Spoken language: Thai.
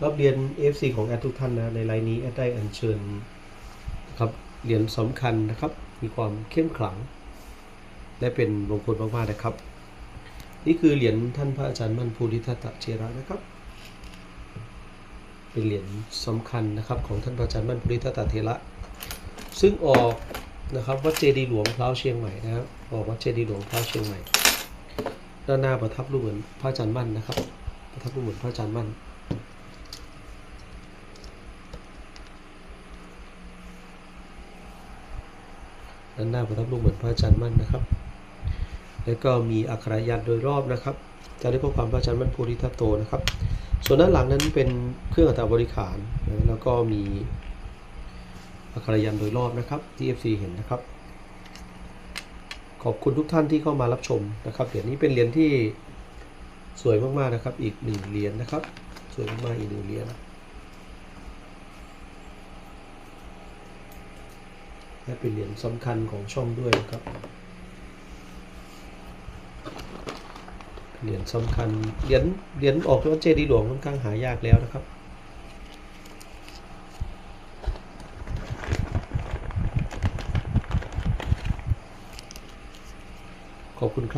ก็เรียน FC ของแอดทุกท่านนะในไลน์นี้แอดได้อัญเชิญนะครับเหรียญสำคัญนะครับ มีความเข้มขลัง และเป็นมงคลมากๆนะครับ นี่คือเหรียญท่านพระอาจารย์มั่นภูริทัตตะเจระนะครับ เป็นเหรียญสำคัญนะครับของท่านพระอาจารย์มั่นภูริทัตตะเทระซึ่งออกนะครับวัดเจดีหลวงพร้าวเชียงใหม่นะครับออกวัดเจดีหลวงพร้าวเชียงใหม่ด้านหน้าประทับรูปเหมือนพระอาจารย์มั่นนะครับ ประทับรูปเหมือนพระอาจารย์มั่น ด้านหน้าประทับรูปเหมือนพระอาจารย์มั่นนะครับ แล้วก็มีอักขระยันโดยรอบนะครับ จะได้ข้อความพระอาจารย์มั่นโพธิทัตโตนะครับ ส่วนด้านหลังนั้นเป็นเครื่องอัฐบริขารนะแล้วก็มีอักขระยันโดยรอบนะครับที่ FC เห็นนะครับ ขอบคุณทุกท่านที่เข้ามารับชมนะครับเหรียญนี้เป็นเหรียญที่สวยมากๆนะครับ อีกหนึ่งเหรียญนะครับ สวยมากๆอีกหนึ่งเหรียญ และเป็นเหรียญสำคัญของช่องด้วยนะครับ เหรียญสำคัญ เหรียญ เหรียญออกจากวัดเจดีย์หลวงค่อนข้างหายากแล้วนะครับขอบคุณครับ